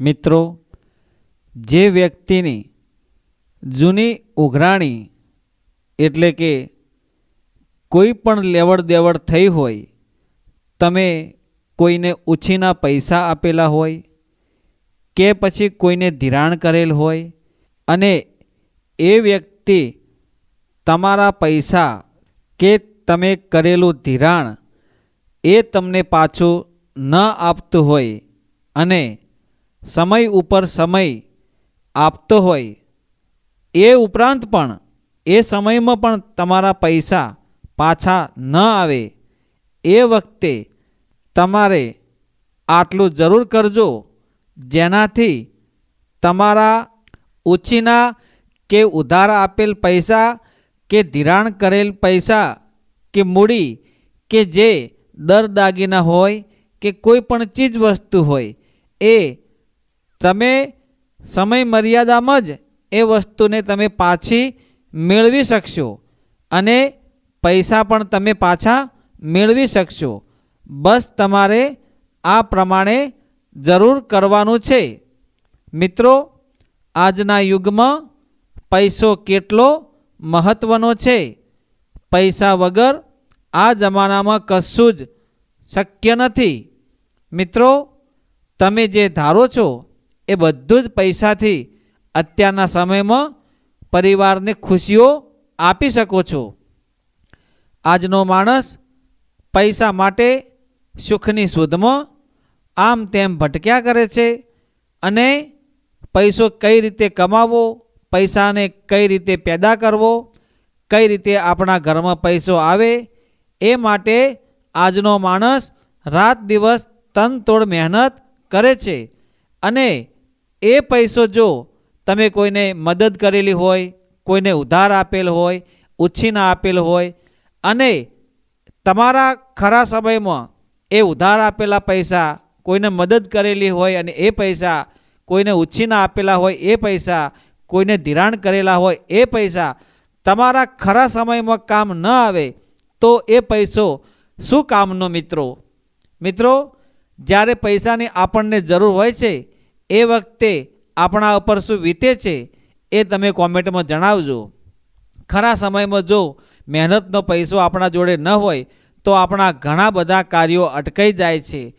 મિત્રો, જે વ્યક્તિની જૂની ઉઘરાણી એટલે કે કોઈ પણ લેવડ દેવડ થઈ હોય, તમે કોઈને ઉછીના પૈસા આપેલા હોય કે પછી કોઈને ધિરાણ કરેલ હોય અને એ વ્યક્તિ તમારા પૈસા કે તમે કરેલું ધિરાણ એ તમને પાછું ન આપતું હોય અને સમય ઉપર સમય આપતો હોય, એ ઉપરાંત પણ એ સમયમાં પણ તમારા પૈસા પાછા ન આવે, એ વખતે તમારે આટલું જરૂર કરજો, જેનાથી તમારા ઉછીના કે ઉધાર આપેલ પૈસા કે ધિરાણ કરેલ પૈસા કે મૂડી કે જે દર દાગીના હોય કે કોઈ પણ ચીજ વસ્તુ હોય, એ તમે સમય મર્યાદામાં જ એ વસ્તુને તમે પાછી મેળવી શકશો અને પૈસા પણ તમે પાછા મેળવી શકશો. બસ તમારે આ પ્રમાણે જરૂર કરવાનું છે. મિત્રો, આજના યુગમાં પૈસો કેટલો મહત્ત્વનો છે? પૈસા વગર આ જમાનામાં કશું જ શક્ય નથી. મિત્રો, તમે જે ધારો છો એ બધું જ પૈસાથી અત્યારના સમયમાં પરિવારને ખુશીઓ આપી શકો છો. આજનો માણસ પૈસા માટે સુખની શોધમાં આમ તેમ ભટક્યા કરે છે અને પૈસો કઈ રીતે કમાવો, પૈસાને કઈ રીતે પેદા કરવો, કઈ રીતે આપણા ઘરમાં પૈસો આવે, એ માટે આજનો માણસ રાત દિવસ તન તોડ મહેનત કરે છે અને એ પૈસો જો તમે કોઈને મદદ કરેલી હોય, કોઈને ઉધાર આપેલ હોય, ઉછીના આપેલ હોય, અને તમારા ખરા સમયમાં એ ઉધાર આપેલા પૈસા કોઈને મદદ કરેલી હોય અને એ પૈસા કોઈને ઉછીના આપેલા હોય, એ પૈસા કોઈને ધિરાણ કરેલા હોય, એ પૈસા તમારા ખરા સમયમાં કામ ન આવે, તો એ પૈસો શું કામનો મિત્રો? મિત્રો, જ્યારે પૈસાની આપણને જરૂર હોય છે એ વખતે આપણા ઉપર શું વીતે છે એ તમે કોમેન્ટમાં જણાવજો. ખરા સમયમાં જો મહેનતનો પૈસો આપણા જોડે ન હોય, તો આપણા ઘણા બધા કાર્યો અટકાઈ જાય છે.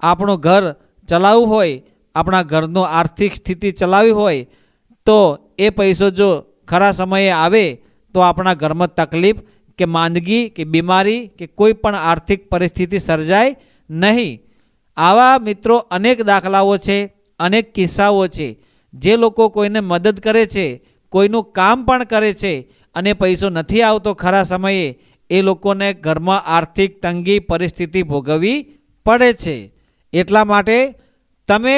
આપણું ઘર ચલાવવું હોય, આપણા ઘરનો આર્થિક સ્થિતિ ચલાવવી હોય, તો એ પૈસો જો ખરા સમયે આવે, તો આપણા ઘરમાં તકલીફ કે માંદગી કે બીમારી કે કોઈ પણ આર્થિક પરિસ્થિતિ સર્જાય નહીં. આવા મિત્રો અનેક દાખલાઓ છે. અનેક કિસ્સાઓ છે. જે લોકો કોઈને મદદ કરે છે, કોઈનું કામ પણ કરે છે અને પૈસો નથી આવતો ખરા સમયે, એ લોકોને ઘરમાં આર્થિક તંગી પરિસ્થિતિ ભોગવવી પડે છે. એટલા માટે તમે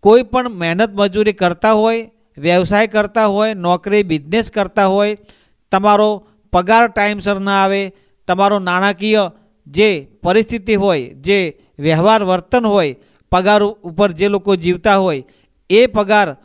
કોઈ પણ મહેનત મજૂરી કરતા હોય, વ્યવસાય કરતા હોય, નોકરી બિઝનેસ કરતા હોય, તમારો પગાર ટાઈમસર ના આવે, તમારો નાણાકીય જે પરિસ્થિતિ હોય, જે વ્યવહાર વર્તન હોય પગાર ઉપર જે લોકો જીવતા હોય, એ પગાર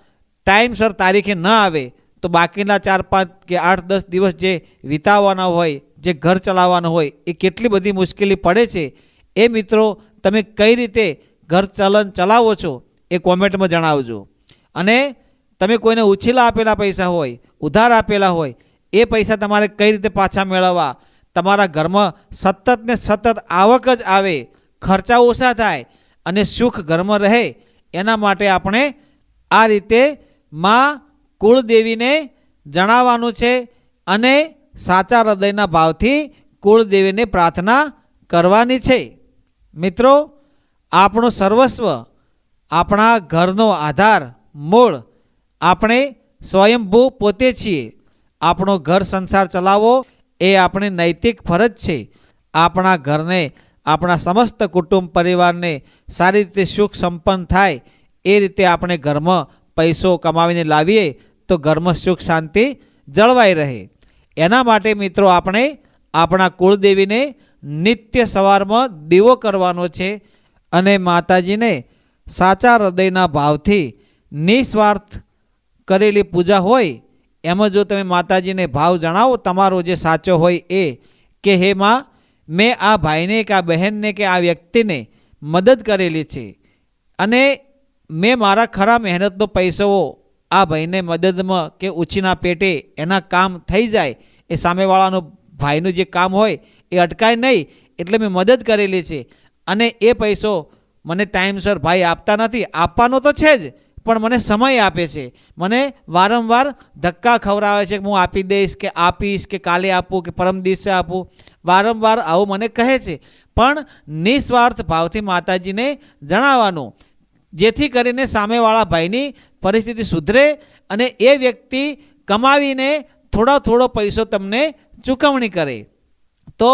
ટાઈમસર તારીખે ન આવે, તો બાકીના ચાર, પાંચ કે આઠ, દસ દિવસ જે વિતાવવાના હોય, જે ઘર ચલાવવાના હોય, એ કેટલી બધી મુશ્કેલી પડે છે? એ મિત્રો, તમે કઈ રીતે ઘર ચલન ચલાવો છો, એ કોમેન્ટમાં જણાવજો. અને તમે કોઈને ઉછીલા આપેલા પૈસા હોય, ઉધાર આપેલા હોય, એ પૈસા તમારે કઈ રીતે પાછા મેળવવા? તમારા ઘરમાં સતત ને સતત આવક જ આવે, ખર્ચા ઓછા થાય અને સુખ ઘરમાં રહે, એના માટે આપણે આ રીતે માં કુળદેવીને જણાવવાનું છે અને સાચા હૃદયના ભાવથી કુળદેવીને પ્રાર્થના કરવાની છે. મિત્રો, આપણું સર્વસ્વ, આપણા ઘરનો આધાર, મૂળ, આપણે સ્વયંભૂ પોતે છીએ. આપણો ઘર સંસાર ચલાવવો એ આપણી નૈતિક ફરજ છે. આપણા ઘરને આપણા સમસ્ત કુટુંબ પરિવારને સારી રીતે સુખ સંપન્ન થાય, એ રીતે આપણે ઘરમાં પૈસો કમાવીને લાવીએ, તો ઘરમાં સુખ શાંતિ જળવાઈ રહે. એના માટે મિત્રો આપણે આપણા કુળદેવીને નિત્ય સવારમાં દીવો કરવાનો છે અને માતાજીને સાચા હૃદયના ભાવથી નિસ્વાર્થ કરેલી પૂજા હોય, એમાં જો તમે માતાજીને ભાવ જણાવો, તમારો જે સાચો હોય એ, કે હે માં મેં આ ભાઈને કે આ બહેનને કે આ વ્યક્તિને મદદ કરેલી છે. અને મેં મારા ખરા મહેનતનો પૈસો આ ભાઈને મદદમાં કે ઉછીના પેટે એના કામ થઈ જાય, એ સામેવાળાનું ભાઈનું જે કામ હોય એ અટકાય નહીં, એટલે મેં મદદ કરેલી છે. અને એ પૈસો મને ટાઈમસર ભાઈ આપતા નથી, આપવાનો તો છે જ, પણ મને સમય આપે છે. મને વારંવાર ધક્કા ખવડાવે છે કે હું આપી દઈશ કે આપીશ કે કાલે આપું કે પરમ દિવસે આપું. વારંવાર આવું મને કહે છે. પણ નિસ્વાર્થ ભાવથી માતાજીને જણાવવાનું, જેથી કરીને સામેવાળા ભાઈની પરિસ્થિતિ સુધરે અને એ વ્યક્તિ કમાવીને થોડો થોડો પૈસો તમને ચૂકવણી કરે. તો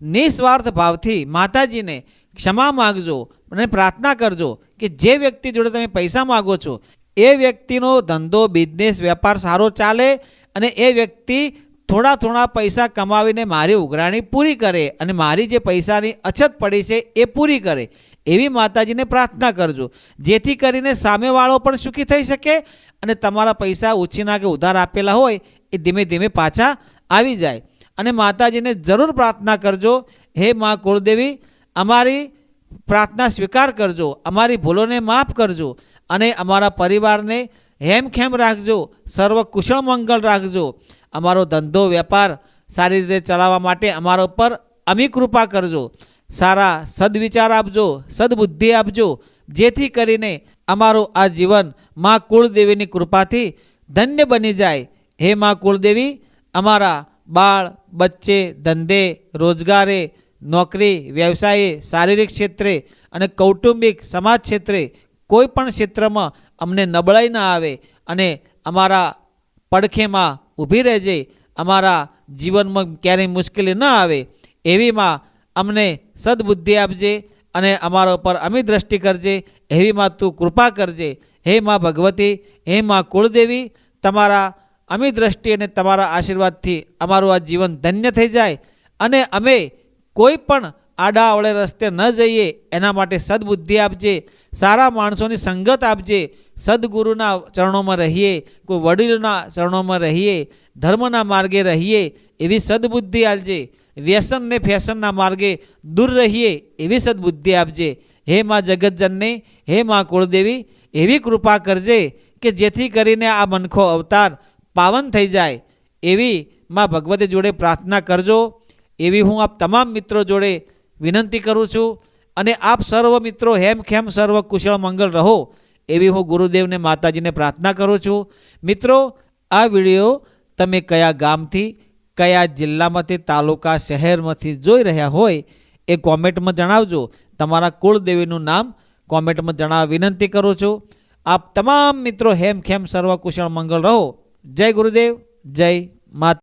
નિસ્વાર્થ ભાવથી માતાજીને ક્ષમા માગજો અને પ્રાર્થના કરજો કે જે વ્યક્તિ જોડે તમે પૈસા માગો છો, એ વ્યક્તિનો ધંધો બિઝનેસ વેપાર સારો ચાલે અને એ વ્યક્તિ થોડા થોડા પૈસા કમાવીને મારી ઉઘરાણી પૂરી કરે અને મારી જે પૈસાની અછત પડી છે એ પૂરી કરે, એવી માતાજીને પ્રાર્થના કરજો. જેથી કરીને સામેવાળો પણ સુખી થઈ શકે અને તમારા પૈસા ઉછીના કે ઉધાર આપેલા હોય એ ધીમે ધીમે પાછા આવી જાય. અને માતાજીને જરૂર પ્રાર્થના કરજો, હે મા કુળદેવી, અમારી પ્રાર્થના સ્વીકાર કરજો, અમારી ભૂલોને માફ કરજો અને અમારા પરિવારને હેમખેમ રાખજો, સર્વ કુશળ મંગળ રાખજો. અમારો ધંધો, વેપાર સારી રીતે ચલાવવા માટે અમારા ઉપર અમી કૃપા કરજો. સારા સદવિચાર આપજો, સદબુદ્ધિ આપજો. જેથી કરીને અમારું આ જીવન મા કુળદેવીની કૃપાથી ધન્ય બની જાય. હે મા કુળદેવી, અમારા બાળ, બચ્ચે, ધંધે, રોજગારે, નોકરી, વ્યવસાયે, શારીરિક ક્ષેત્રે અને કૌટુંબિક સમાજ ક્ષેત્રે કોઈ પણ ક્ષેત્રમાં અમને નબળાઈ ના આવે અને અમારા પડખેમાં ઊભી રહેજે, અમારા જીવનમાં ક્યારેય મુશ્કેલી ન આવે, એવીમાં અમને સદબુદ્ધિ આપજે અને અમારા ઉપર અમી દ્રષ્ટિ કરજે, એવીમાં તું કૃપા કરજે. હે મા ભગવતી, હે મા કુળદેવી, તમારા અમી દ્રષ્ટિ અને તમારા આશીર્વાદથી અમારું આ જીવન ધન્ય થઈ જાય અને અમે કોઈ પણ આડા અવળે રસ્તે ન જઈએ, એના માટે સદબુદ્ધિ આપજે, સારા માણસોની સંગત આપજે સદગુરુના ચરણોમાં રહીએ, કોઈ વડીલોના ચરણોમાં રહીએ, ધર્મના માર્ગે રહીએ, એવી સદબુદ્ધિ આપજે. વ્યસન ને ફેશનના માર્ગે દૂર રહીએ, એવી સદબુદ્ધિ આપજે. હે મા જગતજનને, હે મા કુળદેવી, એવી કૃપા કરજે કે જેથી કરીને આ મનખો અવતાર પાવન થઈ જાય. એવી મા ભગવતી જોડે પ્રાર્થના કરજો. એવી હું આપ તમામ મિત્રો જોડે વિનંતી કરું છું. અને આપ સર્વ મિત્રો હેમખેમ સર્વ કુશળ મંગળ રહો. એવી હું ગુરુદેવને માતાજીને પ્રાર્થના કરું છું. મિત્રો, આ વીડિયો તમે કયા ગામથી, કયા જિલ્લામાંથી, તાલુકા શહેરમાંથી જોઈ રહ્યા હોય એ કોમેન્ટમાં જણાવજો. તમારા કુળદેવીનું નામ કોમેન્ટમાં જણાવવા વિનંતી કરું છું. આપ તમામ મિત્રો હેમખેમ સર્વ કુશળ મંગળ રહો. જય ગુરુદેવ, જય માતા